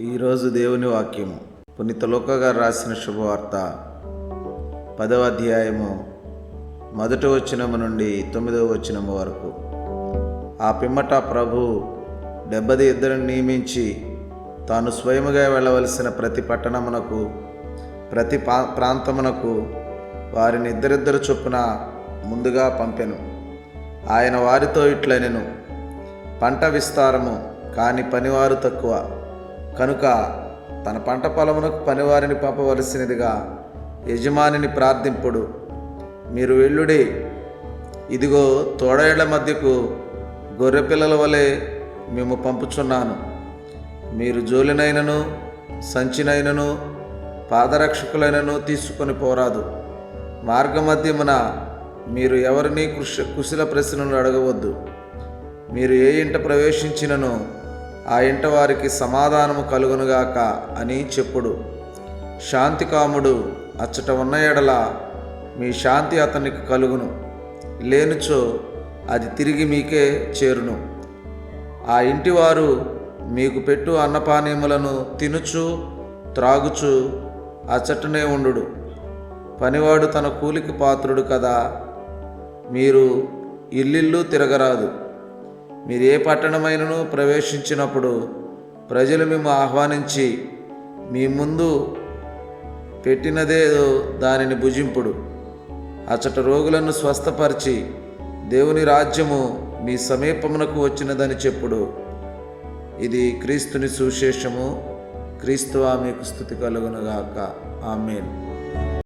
ఈరోజు దేవుని వాక్యము. పునీత లోక గారు రాసిన శుభవార్త పదవ అధ్యాయము మొదటి వచనము నుండి తొమ్మిదవ వచనము వరకు. ఆ పిమ్మట ప్రభు డెబ్బది ఇద్దరిని నియమించి తాను స్వయముగా వెళ్ళవలసిన ప్రతి పట్టణమునకు ప్రతి పా ప్రాంతమునకు వారిని ఇద్దరిద్దరు చొప్పున ముందుగా పంపెను. ఆయన వారితో ఇట్లనెను పంట విస్తారము కాని పనివారు తక్కువ. కనుక తన పంట పొలమునకు పనివారిని పంపవలసినదిగా యజమానిని ప్రార్థింపుడు. మీరు వెళ్ళుడి. ఇదిగో తోడేళ్ళ మధ్యకు గొర్రె పిల్లల వలె మేము పంపుచున్నాను. మీరు జోలినైనను సంచినైనను పాదరక్షకులైనను తీసుకొని పోరాదు. మార్గమధ్యమున మీరు ఎవరిని కుశ కుశల ప్రశ్నలు అడగవద్దు. మీరు ఏ ఇంట ప్రవేశించినను ఆ ఇంట వారికి సమాధానము కలుగునుగాక అని చెప్పుడు. శాంతికాముడు అచ్చట ఉన్న ఎడల మీ శాంతి అతనికి కలుగును. లేనుచో అది తిరిగి మీకే చేరును. ఆ ఇంటివారు మీకు పెట్టు అన్నపానీయములను తినుచు త్రాగుచు అచ్చటనే ఉండు పనివాడు తన కూలికి పాత్రుడు కదా. మీరు ఇల్లిల్లు తిరగరాదు. మీరు ఏ పట్టణమైనను ప్రవేశించినప్పుడు ప్రజలు మేము ఆహ్వానించి మీ ముందు పెట్టినదేదో దానిని భుజింపుడు. అచ్చట రోగులను స్వస్థపరిచి దేవుని రాజ్యము మీ సమీపమునకు వచ్చినదని చెప్పుడు. ఇది క్రీస్తుని సుశేషము క్రీస్తువా మీకు స్థుతి కలుగునుగాక. ఆమెన్.